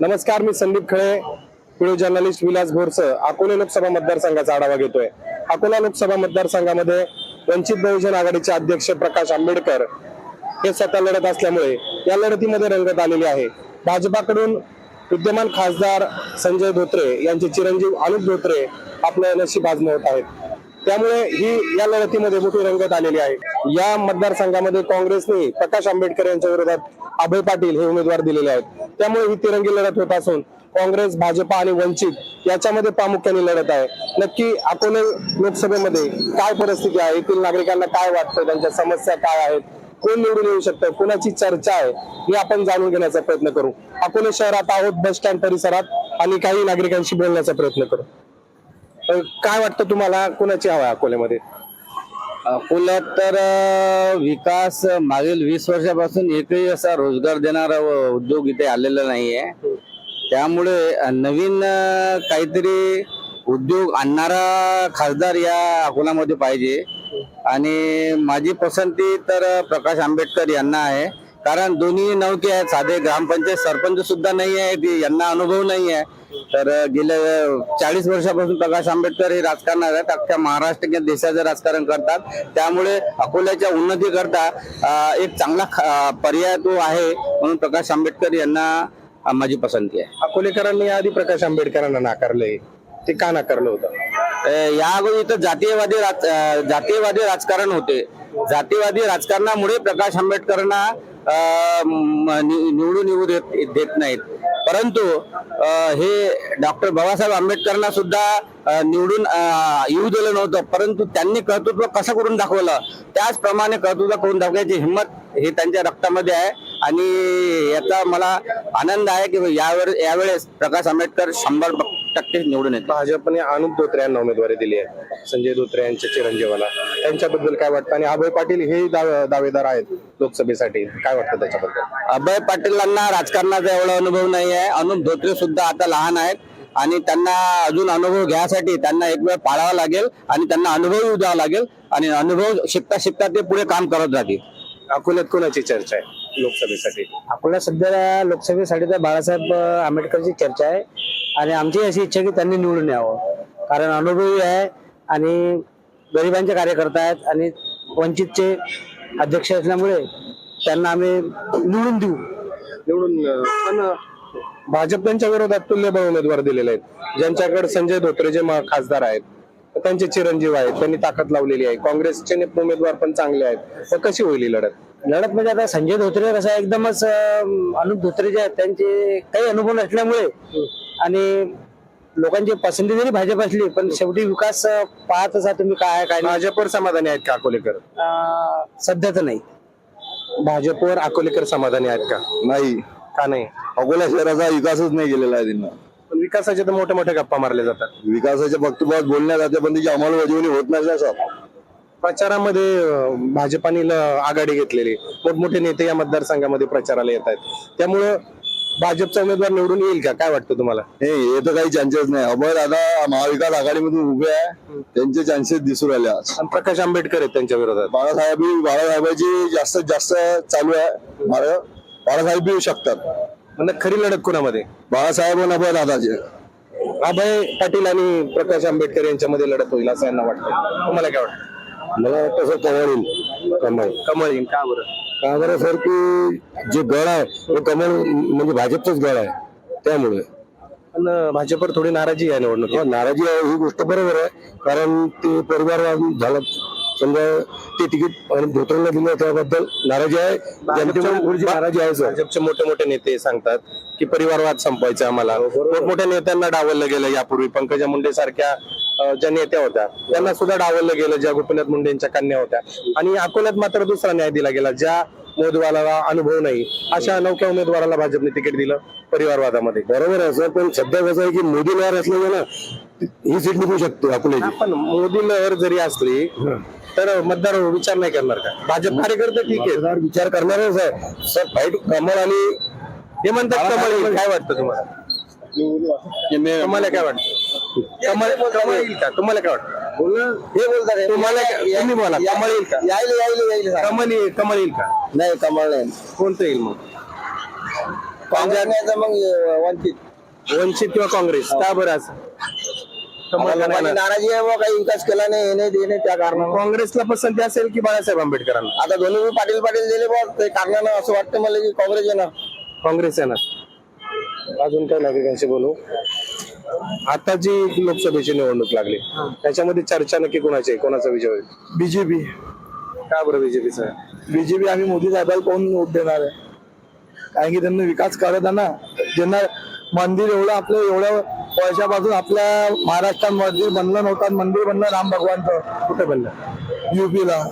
नमस्कार मी Sandeep Khale video journalist Vilas Bhoras Akole Lok Sabha मतदारसंघाचा आढावा घेतोय. अकोला लोकसभा मतदारसंघामध्ये वंचित बहुजन आघाडीचे अध्यक्ष प्रकाश आंबेडकर हे स्वतः लढत असल्यामुळे या लढतीमध्ये रंगत आलेली आहे. भाजपाकडून विद्यमान खासदार संजय धोत्रे यांचे चिरंजीव अनुप धोत्रे आपलं नशीब आजमवत आहेत. त्यामुळे ही या लढतीमध्ये मोठी रंगत आलेली आहे. या मतदारसंघामध्ये काँग्रेसने प्रकाश आंबेडकर यांच्या विरोधात अभय पाटील हे उमेदवार दिलेले आहेत. त्यामुळे ही तिरंगी लढत होत असून काँग्रेस भाजपा आणि वंचित याच्यामध्ये प्रामुख्याने लढत आहे. नक्की अकोले लोकसभेमध्ये काय परिस्थिती आहे? येथील नागरिकांना काय वाटतं? त्यांच्या समस्या काय आहेत? कोण निवडून येऊ शकतं? कोणाची चर्चा आहे? हे आपण जाणून घेण्याचा प्रयत्न करू. अकोले शहरात आहोत बस स्टँड परिसरात आणि काही नागरिकांशी बोलण्याचा प्रयत्न करू. काय वाटतं तुम्हाला कोणाची हवा आहे अकोल्यामध्ये? अकोल्यात तर विकास मागील वीस वर्षापासून एकही असा रोजगार देणारा व उद्योग इथे आलेला नाहीये. त्यामुळे नवीन काहीतरी उद्योग आणणारा खासदार या अकोल्यामध्ये पाहिजे. आणि माझी पसंती तर प्रकाश आंबेडकर यांना आहे. कारण दोन्ही नौके आहेत. साधे ग्रामपंचायत सरपंच सुद्धा नाही आहेत यांना अनुभव नाही आहे. तर गेल्या चाळीस वर्षापासून प्रकाश आंबेडकर हे राजकारणात आहेत अख्ख्या महाराष्ट्र किंवा देशाचं राजकारण करतात. त्यामुळे अकोल्याच्या उन्नती करता एक चांगला पर्याय तो आहे. म्हणून प्रकाश आंबेडकर यांना माझी पसंती आहे. अकोलेकरांनी याआधी प्रकाश आंबेडकरांना नाकारलंय ते का नाकारलं होतं? या अगोदर इथं जातीयवादी राज जातीयवादी राजकारण होते. जातीयवादी राजकारणामुळे प्रकाश आंबेडकरांना निवडून येऊ देत देत नाहीत. परंतु हे डॉक्टर बाबासाहेब आंबेडकरांना सुद्धा निवडून येऊ दिलं नव्हतं. परंतु त्यांनी कर्तृत्व कसं करून दाखवलं? त्याचप्रमाणे कर्तृत्व करून दाखवायची हिंमत हे त्यांच्या रक्तामध्ये आहे. आणि याचा मला आनंद आहे की यावर यावेळेस प्रकाश आंबेडकर शंभर टक्के निवडून येतात भाजपने अनुप धोत्रे यांना उमेदवारी दिली आहे. संजय धोत्रे यांच्या चिरंजीवाला. त्यांच्याबद्दल काय वाटतं? आणि अभय पाटील हे दावे- दावेदार आहेत लोकसभेसाठी. काय वाटतं त्याच्याबद्दल? अभय पाटीलांना राजकारणाचा एवढा अनुभव नाही आहे. अनुप धोत्रे सुद्धा आता लहान आहेत. आणि त्यांना अजून अनुभव घ्यायसाठी त्यांना एक वेळ पाळावा लागेल आणि त्यांना अनुभव द्यावा लागेल. आणि अनुभव शिकता शिकता ते पुढे काम करत राहतील. अकोल्यात कोणाची चर्चा आहे? लोकसभेसाठी? आपल्याला सध्या लोकसभेसाठी तर बाळासाहेब आंबेडकरची चर्चा आहे. आणि आमची अशी इच्छा की त्यांनी निवडून यावं. कारण अनुभवी आहे आणि गरिबांचे कार्यकर्ता आहेत आणि वंचितचे अध्यक्ष असल्यामुळे त्यांना आम्ही निवडून देऊ. निवडून पण भाजप त्यांच्या विरोधात तुल्यबळ उमेदवार दिलेले आहेत. ज्यांच्याकडे संजय धोत्रे जे मा- खासदार आहेत. त्यांचे चिरंजीव आहेत त्यांनी ताकद लावलेली आहे. काँग्रेसचे ने- उमेदवार पण चांगले आहेत. मग कशी होईल ही लढत? लढत म्हणजे आता संजय धोत्रे कसं आहे, एकदमच अनुप धोत्रे जे आहेत त्यांचे काही अनुभव नसल्यामुळे आणि लोकांची पसंती जरी भाजप असली पण शेवटी विकास अं, पाहत असा तुम्ही काय काय भाजपवर समाधानी आहेत का अकोलेकर? अं, सध्या तर नाही. भाजपवर अकोलेकर समाधानी आहेत का? नाही. का नाही? अकोला शहराचा विकासच नाही केलेला आहे त्यांना पण विकासाचे तर मोठ्या मोठ्या गप्पा मारले जातात. विकासाच्या वक्तव्यात बोलण्यात जाते पण त्याची अंमलबजावणी होत नाही ना साहेब प्रचारामध्ये अं, भाजपाने ल- आघाडी घेतलेली. मोठमोठे नेते या मतदारसंघामध्ये प्रचाराला येत आहेत. त्यामुळं भाजपचा उमेदवार निवडून येईल का? काय वाटतं तुम्हाला? हे हे तर काही चान्सेस नाही. अभय दादा महाविकास आघाडीमधून उभे आहे. त्यांचे चान्सेस दिसून राहिले आज. आणि प्रकाश आंबेडकर आहेत त्यांच्या विरोधात. बाळासाहेब बाळासाहेबांची जास्तीत जास्त चालू आहे. बाळा- बाळासाहेब येऊ शकतात. म्हणजे खरी लढत कोणामध्ये? बाळासाहेब आणि अभय दादाचे अभय पाटील आणि प्रकाश आंबेडकर यांच्यामध्ये लढत होईल असं यांना वाटतं तुम्हाला काय वाटतं? मला तसं कमळ येईल कमळ. कमळ येईल का बरं? का बरं सर की जे गड आहे ते कमळ म्हणजे भाजपचंच गड आहे. त्यामुळे. पण अं, भाजपवर थोडी नाराजी आहे निवडणूक हो, नाराजी आहे ही गोष्ट बरोबर आहे. कारण ते परिवारवाद झालं. समजा ते तिकीट आणि धोत्रेला दिलं त्याबद्दल नाराजी आहे. जनतेमध्ये नाराजी आहे भाजपचे मोठे मोठे नेते सांगतात की परिवारवाद संपवायचा आम्हाला. मोठमोठ्या नेत्यांना डावललं गेलं यापूर्वी. पंकजा मुंडे सारख्या ज्या नेत्या होत्या त्यांना सुद्धा डावललं गेलं ज्या गोपीनाथ मुंडेंच्या कन्या होत्या. आणि अकोल्यात मात्र दुसरा न्याय दिला गेला ज्या मोदवाला अनुभव नाही अशा नौक्या उमेदवाराला भाजपने तिकीट दिलं परिवारवादामध्ये. बरोबर आहे सर पण सध्या कसं आहे की मोदी लहर असल्यामुळे ना ही सीट निघू शकते अकोल्याची. पण मोदी लहर जरी असली तर मतदार विचार नाही करणार का? भाजप कार्यकर्ते ठीक आहे विचार करणारच आहे सर. फाईट कमळ आणि हे म्हणतात कमळ येईल काय वाटतं तुम्हाला? तुम्हाला काय वाटतं? कमळ येईल का? तुम्हाला काय वाटतं? हे बोलतात तुम्हाला काय- तुम्ही बोला. कमळ येईल का यायला यायला यायला कमळ येईल कमळ येईल का? नाही कमळ नाही. कोणतं येईल मग? पंजाब मग वंचित. वंचित किंवा काँग्रेस? का बरं असं? कमळ का नाही? नाराजी आहे काही विकास केला नाही हे नाही ते नाही त्या कारणानं. काँग्रेसला पसंती असेल की बाळासाहेब आंबेडकरांना? आता दोन्ही पाटील पाटील दिले बघ ते कारणानं असं वाटतं मला की काँग्रेस येणार. काँग्रेस आहे ना अजून काय नागरिकांशी बोलू? आता जी लोकसभेची निवडणूक लागली त्याच्यामध्ये चर्चा नक्की कोणाची आहे? कोणाचा विजय होईल? बीजेपी. का बरं बीजेपीचा? बीजेपी आम्ही मोदी साहेबाला पाहून वोट देणार आहे. कारण की त्यांनी विकास करत आहे ना ज्यांना मंदिर एवढं आपलं एवढ्या वर्षापासून आपल्या महाराष्ट्रात मंदिर बनलं नव्हतं मंदिर बनलं राम भगवानचं. कुठे बनलं? युपीला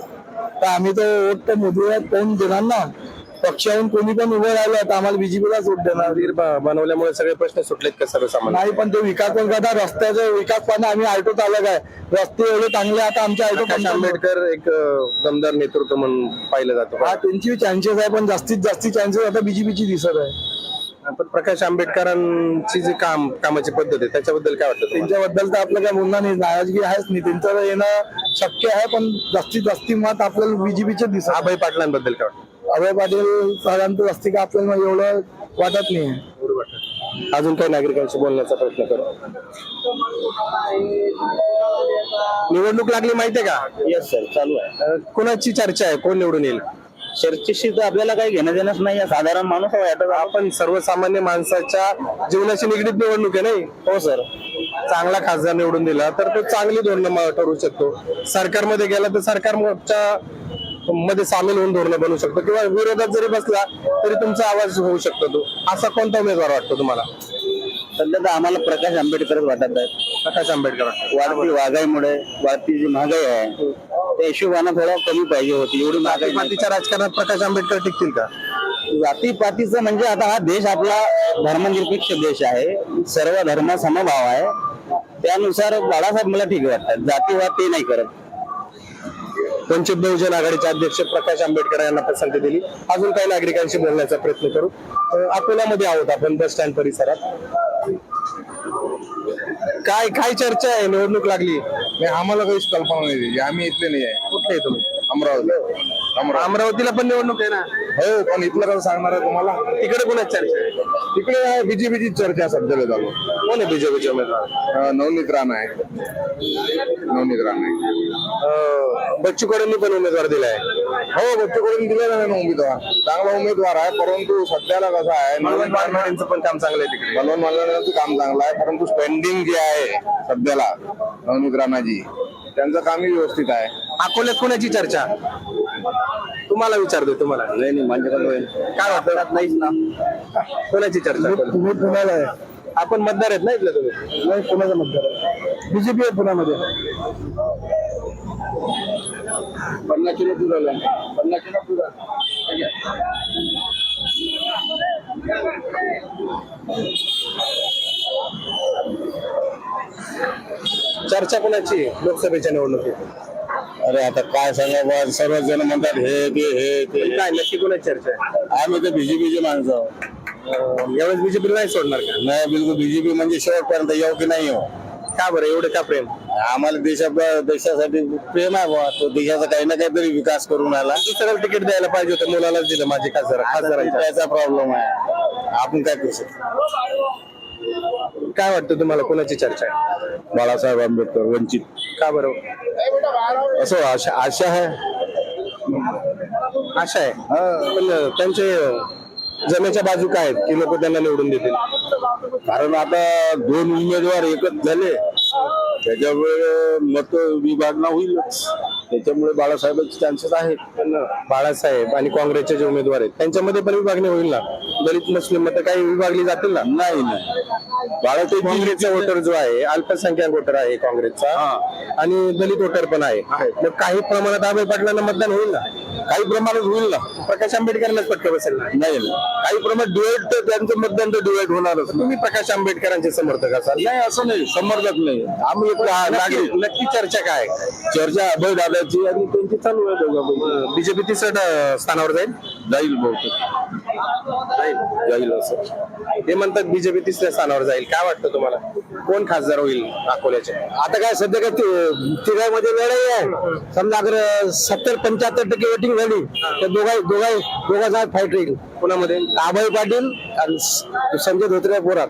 तर आम्ही तो वोट तर मोदीला पाहून देणार ना. पक्षाहून कोणी पण उभं राहिलं तर आम्हाला बीजेपीलाच वोट देणार. मंदिर ब- बनवल्यामुळे सगळे प्रश्न सुटलेत का सर्वसामान्य? नाही पण ते विकास पण करता रस्त्याचा विकास पण आम्ही ऑटो चालक आहे. रस्ते एवढे चांगले आता आमचे ऑटो प्रकाश आंबेडकर एक अं, दमदार नेतृत्व म्हणून पाहिलं जातं. हा त्यांची चान्सेस आहे पण जास्तीत जास्ती चान्सेस आता बीजेपीची दिसत आहे. पण प्रकाश आंबेडकरांची जी काम कामाची पद्धत आहे त्याच्याबद्दल काय वाटतं तुम्हाला? त्यांच्याबद्दल तर आपलं काय बोलणं नाही नाराजगी आहेच नाही. त्यांचं येणं शक्य आहे पण जास्तीत जास्ती मत आपल्याला बीजेपीचे दिसत आहे. अभय पाटलांबद्दल काय वाटतं? अभय पाटील जास्ती का आपल्याला एवढं वाटत नाही. अजून काही नागरिकांशी बोलण्याचा प्रयत्न करू. निवडणूक लागली माहितीये का? येस सर चालू आहे. कोणाची चर्चा आहे? कोण निवडून येईल? चर्चेशी तर आपल्याला काही घेणं देणंच नाही. साधारण माणूस आहे आपण सर्वसामान्य माणसाच्या जीवनाशी निगडीत निवडणूक आहे नाही? हो सर चांगला खासदार निवडून दिला तर तो चांगली धोरणं ठरू शकतो. सरकारमध्ये गेला तर सरकारच्या मध्ये सामील होऊन धोरणं बनवू शकतो किंवा विरोधात जरी बसला तरी तुमचा आवाज होऊ शकतो तो. असा कोणता उमेदवार वाटतो तुम्हाला? सध्या तर आम्हाला प्रकाश आंबेडकरच वाटत आहेत. प्रकाश आंबेडकर वाढती महागाईमुळे वाढती जी महागाई आहे त्या हिशोबानं थोडं कमी पाहिजे होती एवढी महागाई नाही. जातीपातीच्या राजकारणात प्रकाश आंबेडकर टिकतील का? जातीपातीचं म्हणजे आता हा देश आपला धर्मनिरपेक्ष देश आहे सर्व धर्म समभाव आहे. त्यानुसार बाळासाहेब मला ठीक वाटतात जातीवाद ते नाही करत. वंचित बहुजन आघाडीचे अध्यक्ष प्रकाश आंबेडकर यांना पसंती दिली. अजून काही नागरिकांशी बोलण्याचा प्रयत्न करू. अकोल्यामध्ये आहोत आपण बस स्टँड परिसरात. काय काय चर्चा आहे? निवडणूक लागली. आम्हाला काहीच कल्पना नाही. आम्ही इथले नाही आहे. कुठले तुम्ही? अमरावती. अमरावतीला पण निवडणूक आहे ना? हो पण इथलं कसं सांगणार आहे तुम्हाला? तिकडे कोणाची चर्चा आहे? तिकडे आहे बीजेपीची चर्चा सध्याला चालू कोण आहे बीजेपीचे उमेदवार? अं, नवनीत राणा आहे. नवनीत राणा. आहे अं, बच्चू कडूंनी पण उमेदवार दिलाय. हो बच्चूकडून दिलेला नाही ना उमेदवार. चांगला उमेदवार आहे परंतु सध्याला कसं आहे मनोज बारमाडेंचं पण काम चांगलं आहे तिकडे. मनोज मालवण्याचं काम चांगलं आहे परंतु स्पेंडिंग जे आहे सध्याला नवनीत राणाजी त्यांचं कामही व्यवस्थित आहे. अकोल्यात कोणाची चर्चा? तुम्हाला विचारतो तुम्हाला. नाही नाही माझ्याकडे काय वाटतं? नाहीच ना. कोणाची चर्चा तुम्ही पुण्याला आहे. आपण मतदार आहेत ना इथले तुम्ही? नाही पुण्याचा मतदार बीजेपी आहे पुण्यामध्ये. पन्नास किलो पुरवलं पन्नास किलो पुरवलं चर्चा कोणाची आहे लोकसभेच्या निवडणुकीत? अरे आता काय सांगा सर्व जण म्हणतात हे ते हे ते. काय नक्की कोणाची चर्चा आहे? आम्ही तर बीजेपीचे माणसं आहोत. अं, यावेळेस बीजेपीला नाही सोडणार का? नाही बिलकुल बीजेपी म्हणजे शेवटपर्यंत येऊ की नाही हो का बरं एवढं का प्रेम? आम्हाला देशा देशासाठी प्रेम आहे बुवा. तो देशाचा काही ना काहीतरी विकास करून आला. दुसऱ्याला तिकीट द्यायला पाहिजे होतं मुलालाच दिलं माझे खासदार खासदारांच्या. त्याचा प्रॉब्लेम आहे. आपण काय करू शकतो? काय वाटतं तुम्हाला? कोणाची चर्चा आहे? बाळासाहेब आंबेडकर वंचित. का बरं? असं आशा आशा आहे? आशा आहे? पण अं, त्यांचे जमेच्या बाजू काय आहेत? की लोक त्यांना निवडून देतील? कारण आता दोन उमेदवार एकच झाले. त्याच्यामुळे मत विभागना होईलच. त्याच्यामुळे बाळासाहेबांचे चान्सेस आहेत. पण बाळासाहेब आणि काँग्रेसचे जे उमेदवार आहेत त्यांच्यामध्ये पण विभागणी होईल ना? दलित मुस्लिम मत काही विभागली जातील ना? नाही नाही. बाळासाहेब काँग्रेसचा वोटर जो आहे अल्पसंख्याक वोटर आहे काँग्रेसचा. आणि दलित वोटर पण आहे. मग काही प्रमाणात अभय पाटलांना मतदान होईल ना? काही प्रमाणात होईल ना. प्रकाश आंबेडकरांनाच पटकं बसेल ना? नाही ना काही प्रमाणात डिवेट त्यांचं मतदान तर डिवेट होणारच ना. तुम्ही प्रकाश आंबेडकरांचे समर्थक असाल. नाही असं नाही. समर्थक नाही. आम्ही एक नक्की नागरिक. नक्की चर्चा काय? चर्चा अभय दादाची आणि त्यांची चालू आहे दोघांपैकी. बीजेपी तिसऱ्या स्थानावर जाईल? जाईल बहुतेक. जाईल. असं. ते म्हणतात बीजेपी तिसऱ्या स्थानावर जाईल. काय वाटतं तुम्हाला? कोण खासदार होईल अकोल्याचे? आता काय सध्या काय तिघामध्ये लढाई आहे. समजा अगर सत्तर पंच्याहत्तर टक्के वोटिंग झाली तर दोघा दोघा दोघांचा फाईट राहील कोणामध्ये? अभय पाटील आणि संजय धोत्रे पोरात.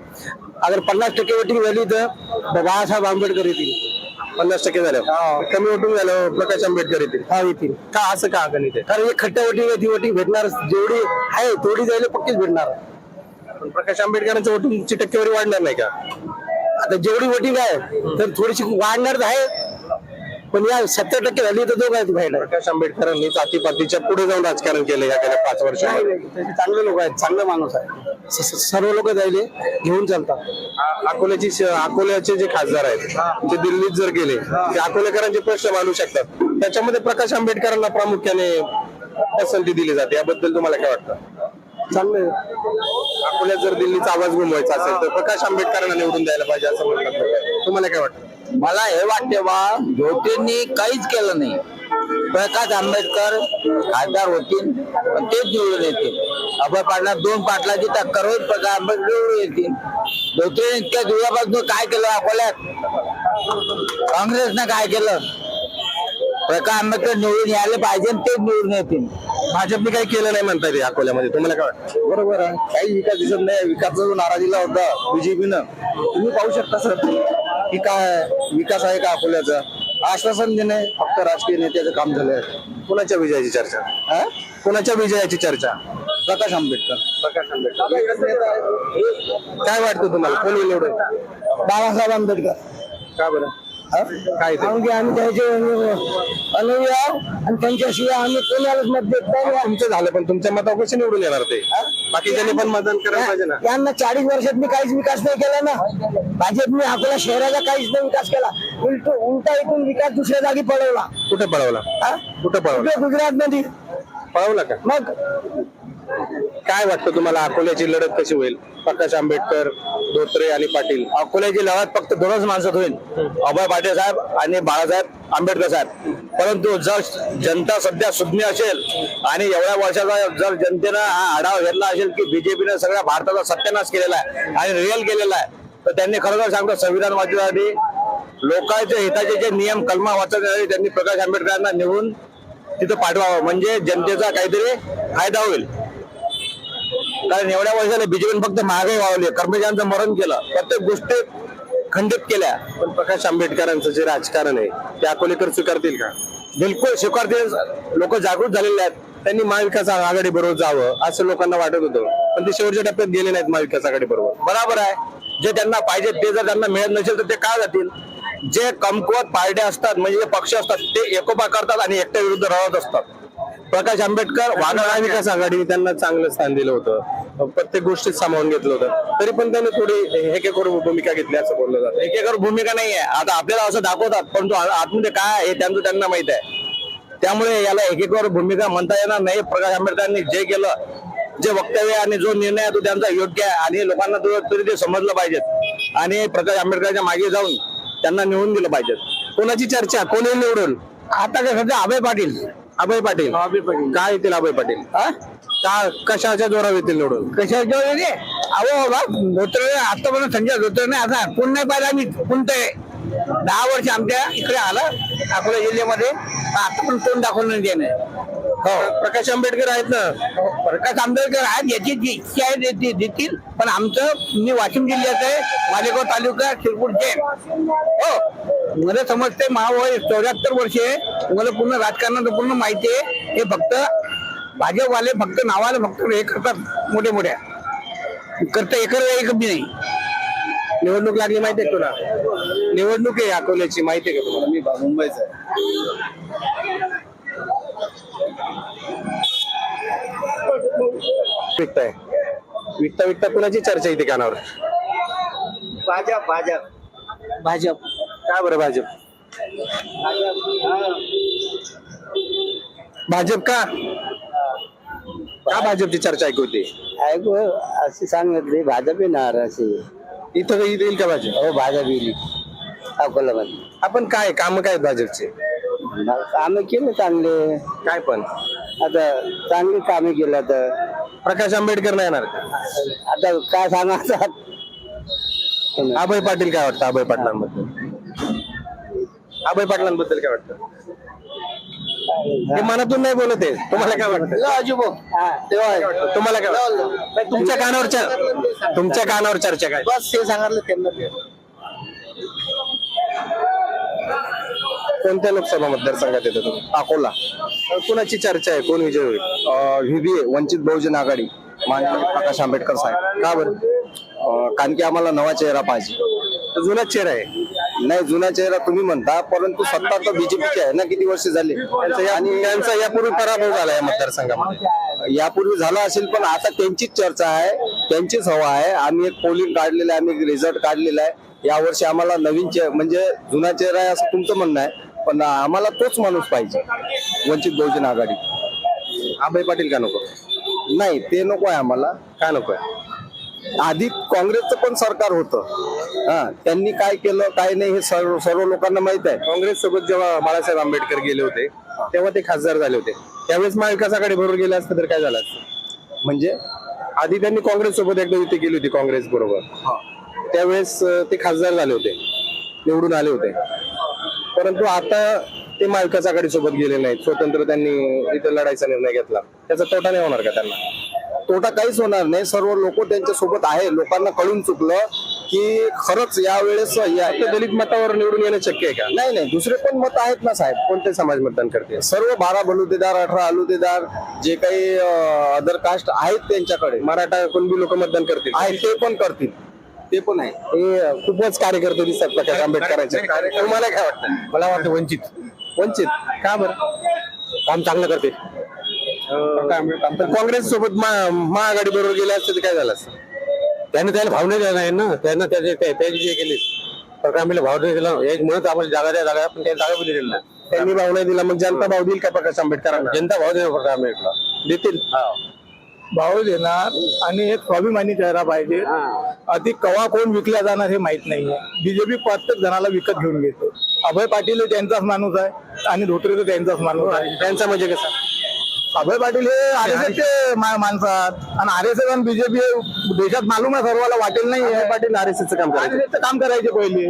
अगर पन्नास टक्के वोटिंग झाली तर बाळासाहेब आंबेडकर येतील. पन्नास टक्के झालं. कमी वोटिंग झालं प्रकाश आंबेडकर येतील. हा येतील. का असं का गणित आहे? कारण हे खट्ट्या वोटिंग आहे ती वोटिंग भेटणार जेवढी आहे तेवढी जायला पक्कीच भेटणार. प्रकाश आंबेडकरांच्या वोटिंगची टक्केवारी वाढणार नाही का? आता जेवढी वोटिंग आहे तर थोडीशी वाढणार आहे. पण या सत्तर टक्के झाली तर दोघं आहेत प्रकाश आंबेडकरांनी जातीपातीच्या पुढे जाऊन राजकारण केलं या गेल्या पाच वर्षामध्ये चांगले लोक आहेत चांगले माणूस आहे सर्व लोक जायले घेऊन चालतात. अकोल्याची अकोल्याचे जे खासदार आहेत ते दिल्लीत जर गेले ते अकोलेकरांचे प्रश्न मांडू शकतात. त्याच्यामध्ये प्रकाश आंबेडकरांना प्रामुख्याने पसंती दिली जाते याबद्दल तुम्हाला काय वाटतं? चांगले अकोल्यात जर दिल्लीचा आवाज घुमवायचा असेल तर प्रकाश आंबेडकरांना निवडून द्यायला पाहिजे असं म्हणतात लोकं. तुम्हाला काय वाटतं? मला हे वाटते बा धोतेंनी काहीच केलं नाही. प्रकाश आंबेडकर खासदार होतील पण तेच निवडून येतील. अभय पाटला दोन पाटलाची टक्कर होईल प्रकाश आंबेडकर निवडून येतील. धोत्रे इतक्या दिवसापासून काय केलं अकोल्यात? काँग्रेसनं काय केलं? प्रकाश आंबेडकर निवडून यायला पाहिजे आणि तेच निवडून येतील. भाजपने काही केलं नाही म्हणतात हे अकोल्यामध्ये. तुम्हाला काय वाटतं? बरोबर आहे. काही विकास दिसत नाही. विकासचा जो नाराजीला होता बीजेपीनं तुम्ही पाहू शकता सर. की काय विकास आहे का अकोल्याचा? आश्वासन देणे फक्त राजकीय नेत्याचं काम झालंय. कोणाच्या विजयाची चर्चा? हा? कोणाच्या विजयाची चर्चा? प्रकाश आंबेडकर. प्रकाश आंबेडकर. काय वाटतं तुम्हाला? कोण निवडून बाबासाहेब आंबेडकर. का बरं? काय ते? कारण की आम्ही त्याचे अनुयायी आहोत. आणि त्यांच्याशिवाय आम्ही कोणालाच मत देत नाही. तुमचं झालं पण तुमच्या मतावर कसे निवडून येणार ते. बाकीच्यांनी पण मतदान करायला पाहिजे ना. त्यांना चाळीस वर्षात मी काहीच विकास नाही केला ना. भाजपने अकोला शहराचा काहीच नाही विकास केला. उलट उलटा इथून विकास दुसऱ्या जागी पळवला. कुठे पळवला? हा? कुठे पळवला? कुठे? गुजरात मध्ये पळवला का? मग? काय वाटतं तुम्हाला? अकोल्याची लढत कशी होईल? प्रकाश आंबेडकर धोत्रे आणि पाटील. अकोल्याची लढत फक्त दोनच माणसात होईल अभय पाटील साहेब आणि बाळासाहेब आंबेडकर साहेब. परंतु जर जनता सध्या सुज्ञ असेल आणि एवढ्या वर्षाचा जर जनतेनं हा आढावा घेतला असेल की बीजेपीने सगळ्या भारताचा सत्यानाश केलेला आहे आणि रिअल केलेला आहे तर त्यांनी खरोखर सांगतो संविधान वाचण्यासाठी लोकांच्या हिताचे जे नियम कलमा वाचण्यासाठी त्यांनी प्रकाश आंबेडकरांना निवडून तिथं पाठवावं. म्हणजे जनतेचा काहीतरी फायदा होईल. कारण एवढ्या वर्षाला बीजेपीने फक्त महागाई वाढवली. कर्मचाऱ्यांचं मरण केलं. प्रत्येक गोष्टी खंडित केल्या. पण प्रकाश आंबेडकरांचं जे राजकारण आहे ते अकोलेकर स्वीकारतील का? बिलकुल स्वीकारतील. लोक जागृत झालेले आहेत. त्यांनी महाविकास आघाडी बरोबर जावं असं लोकांना वाटत होतं. पण ते शेवटच्या टप्प्यात गेले नाहीत महाविकास आघाडी बरोबर बराबर आहे. जे त्यांना पाहिजे ते जर त्यांना मिळत नसेल तर ते काय जातील? जे कमकुवत पार्ट्या असतात म्हणजे जे पक्ष असतात ते एकोपा करतात आणि एकट्या विरुद्ध राहत असतात. प्रकाश आंबेडकर वाघ महाविकास आघाडीने त्यांना चांगलं स्थान दिलं होतं. प्रत्येक गोष्टीत सामावून घेतलं होतं. तरी पण त्यांनी थोडी हे करून भूमिका घेतली असं बोललं जातं. एकेकर भूमिका नाही आहे. आता आपल्याला असं दाखवतात परंतु आतमध्ये काय आहे हे त्यांचं त्यांना माहीत आहे. त्यामुळे याला एकेकर भूमिका म्हणता येणार नाही. प्रकाश आंबेडकरांनी जे केलं जे वक्तव्य आणि जो निर्णय आहे तो त्यांचा योग्य आहे. आणि लोकांना तो तरी ते समजलं पाहिजेत. आणि प्रकाश आंबेडकरांच्या मागे जाऊन त्यांना निवडून दिलं पाहिजे कोणाची चर्चा? कोणी निवडून? आता काय सध्या अभय पाटील. अभय पाटील. अभय पाटील. काय येतील अभय पाटील? हा? का कशाच्या जोरावर येतील निवडून? कशा रे अहो बाबा धोत्रे आतापर्यंत संजय धोत्रेने आता कोण नाही पाहिला मी कोणते दहा वर्ष आमच्या इकडे आलं अकोला जिल्ह्यामध्ये. आता पण कोण दाखवलं नाही त्याने हो. प्रकाश आंबेडकर आहेत ना? प्रकाश आंबेडकर आहेत याची जी इच्छा आहे ते- ते देतील. पण आमचं मी वाशिम जिल्ह्यात आहे मालेगाव तालुका शिरपूर जैन. हो. मला समजते महावय चौऱ्याहत्तर वर्ष आहे. मला पूर्ण राजकारणाचं पूर्ण माहिती आहे. हे फक्त भाजपवाले फक्त नावाला फक्त हे करतात मोठे मोठ्या करता एकर एक बी नाही. निवडणूक लागली माहितीये का तुला? निवडणूक आहे अकोल्याची माहितीये का तुम्हाला? मी मुंबईचा आहे. विकताय. विकता विकता कुणाची चर्चा येते कानावर? भाजप भाजप. भाजप. का बरं भाजप? भाजप का? का भाजपची चर्चा ऐकू होती ऐकू अशी सांगितली भाजप येणार अशी. इथं काही येईल का भाजप? हो भाजप येईल. अकोल्यामध्ये आपण काय काम काय आहेत भाजपचे? कामे केले चांगले. काय पण. आता चांगली कामे केलं तर प्रकाश आंबेडकर नाही येणार का? आता काय सांगायचं अभय पाटील काय वाटतं अभय पाटलांबद्दल? अभय पाटलांबद्दल काय वाटतं? मनातून नाही बोलत आहे. तुम्हाला काय वाटतं? तेव्हा तुम्हाला काय वाटतं? नाही, तुमच्या कानावर तुमच्या कानावर चर्चा काय? बस हे सांगितलं त्यांना कोणत्या लोकसभा मतदारसंघात येतो तुम्ही? अकोला. कुणाची चर्चा आहे? कोण विजय होईल? व्हीबीए वंचित बहुजन आघाडी. माननीय प्रकाश आंबेडकर साहेब. का बरं? कारण की आम्हाला नवा चेहरा पाहिजे. जुनाच चेहरा आहे. नाही जुना चेहरा तुम्ही म्हणता परंतु सत्ता तर बीजेपीची आहे ना किती वर्ष झाली? या- त्यांचा यापूर्वी पराभव झाला या मतदारसंघामध्ये. यापूर्वी झाला असेल पण आता त्यांचीच चर्चा आहे त्यांचीच हवा आहे. आम्ही एक पोलिंग काढलेलं आहे आम्ही एक रिझल्ट काढलेला आहे. यावर्षी आम्हाला नवीन चेह म्हणजे जुना चेहरा आहे असं तुमचं म्हणणं आहे पण आम्हाला तोच माणूस पाहिजे वंचित बहुजन आघाडी. अभय पाटील का नको? नाही ते नको आहे आम्हाला. का नको आहे आधी काँग्रेसचं पण सरकार होतं. हा त्यांनी काय केलं काय नाही हे सर्व सर्व लोकांना माहीत आहे. काँग्रेस सोबत जेव्हा बाळासाहेब आंबेडकर गेले होते तेव्हा ते खासदार झाले होते. त्यावेळेस महाविकास आघाडी बरोबर गेले असतं तर काय झालं असतं? म्हणजे? आधी त्यांनी काँग्रेस सोबत एकदा युती केली होती काँग्रेस बरोबर. त्यावेळेस ते खासदार झाले होते निवडून आले होते. परंतु आता ते महाविकास आघाडी सोबत गेले नाहीत. स्वतंत्र त्यांनी इथे लढायचा निर्णय घेतला. त्याचा तोटा नाही होणार का त्यांना? तोटा काहीच होणार नाही. सर्व लोक त्यांच्यासोबत आहे लोकांना कळून चुकलं की खरंच यावेळेस या- दलित मतावर निवडून येणं शक्य आहे का? नाही नाही. दुसरे पण मत आहेत ना साहेब. कोणते समाज मतदान करते? सर्व बारा बलुतेदार अठरा अलुतेदार जे काही अदर कास्ट आहेत त्यांच्याकडे. मराठा कुणबी लोक मतदान करतील? आहेत ते पण करतील. ते पण आहे हे खूपच कार्यकर्ते दिसतात प्रकाश आंबेडकरांचे. तुम्हाला काय वाटतं? मला वाटतं वंचित. वंचित? का बरं? काम चांगलं करते. तर काँग्रेस सोबत महाआघाडी बरोबर गेले असते तर काय झालं असतं? त्याने त्याला भाव नाही दिला नाही ना. त्यांना त्याचे त्याचे जे केले. सरकार आम्हाला भाव नाही दिला एक म्हणत आम्हाला जागा द्या जागा पण त्याला जागा दिलेली नाही. त्यांनी भाव नाही दिला मग जनता भाव देईल का प्रकाश आंबेडकरांना? जनता भाव देणार सरकार आम्हाला देतील. भाव देणार आणि एक स्वाभिमानी चेहरा पाहिजे. अति कवा कोण विकल्या जाणार हे माहीत नाहीये. बीजेपी प्रत्येक जणाला विकत घेऊन घेते. अभय पाटील त्यांचाच माणूस आहे आणि धोत्रे तर त्यांचाच माणूस आहे. त्यांचा म्हणजे कसा? अभय पाटील हे आर एस चे माणसात. आणि आर एस एस आणि बीजेपी देशात मालूम आहे सर्वाला वाटेल नाही अभय पाटील आरएसएस काम करायचे. आरएसएसचं काम करायचे पहिले.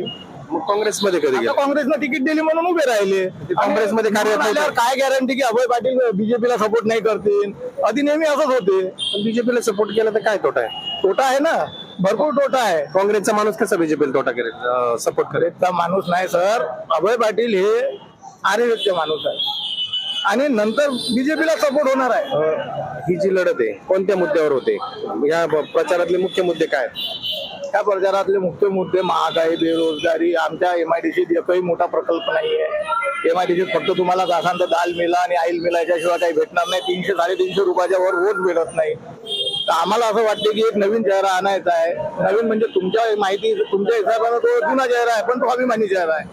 मग काँग्रेसमध्ये कधी आता गेले काँग्रेसनं तिकीट दिली म्हणून उभे राहिले. काँग्रेसमध्ये आणि होते. काय गॅरंटी की अभय पाटील बीजेपीला सपोर्ट नाही करतील? आधी नेहमी असंच होते. बीजेपीला सपोर्ट केला तर काय तोटा आहे? तोटा आहे ना. भरपूर तोटा आहे. काँग्रेसचा माणूस कसा बीजेपीला तोटा करेल सपोर्ट करेल? माणूस नाही सर. अभय पाटील हे आर एस एसचे माणूस आहे. आणि नंतर बीजेपीला सपोर्ट होणार आहे. ही जी लढत आहे कोणत्या मुद्द्यावर होते? या प्रचारातले मुख्य मुद्दे काय आहेत? त्या प्रचारातले मुख्य मुद्दे महागाई बेरोजगारी आमच्या एमआयडीसीत एकही मोठा प्रकल्प नाही आहे एमआयडीसीत फक्त तुम्हाला जासांत दाल मिला आणि आईल मिला याच्याशिवाय काही भेटणार नाही. तीनशे साडेतीनशे रुपयाच्या वर रोज भेटत नाही. तर आम्हाला असं वाटते की एक नवीन चेहरा आणायचा आहे. नवीन म्हणजे तुमच्या माहिती तुमच्या हिशोबानं तो जुना चेहरा आहे पण तो अभिमानी चेहरा आहे.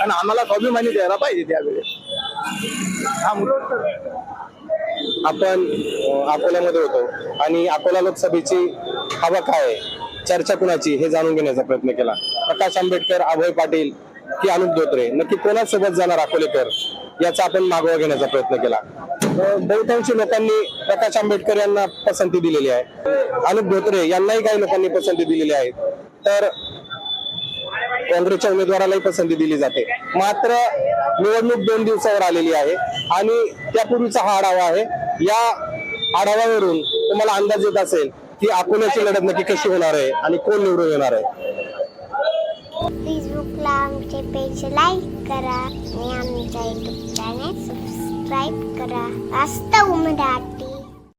आणि आम्हाला स्वाभिमानी चेहरा पाहिजे त्यावेळेस. आपण अकोल्यामध्ये होतो. आणि अकोला लोकसभेची हवा काय आहे? चर्चा कुणाची? हे जाणून घेण्याचा प्रयत्न केला. प्रकाश आंबेडकर अभय पाटील की अनुप धोत्रे? नक्की कोणासोबत जाणार अकोलेकर? याचा आपण मागोवा घेण्याचा प्रयत्न केला. बहुतांशी लोकांनी प्रकाश आंबेडकर यांना पसंती दिलेली आहे. अनुप धोत्रे यांनाही काही लोकांनी पसंती दिलेली आहे. तर काँग्रेसच्या उमेदवारालाही पसंती दिली जाते. मात्र निवडणूक दोन दिवसावर आलेली आहे आणि त्यापूर्वीचा हा आढावा आहे. या आढाव्यावरून तुम्हाला अंदाज येत असेल की अकोल्याची लढत नक्की कशी होणार आहे आणि कोण निवडून येणार आहे? फेसबुकला आमचे पेज लाईक करा आणि आमच्या युट्यूब चॅनेल सबस्क्राईब करा. वास्तव मराठी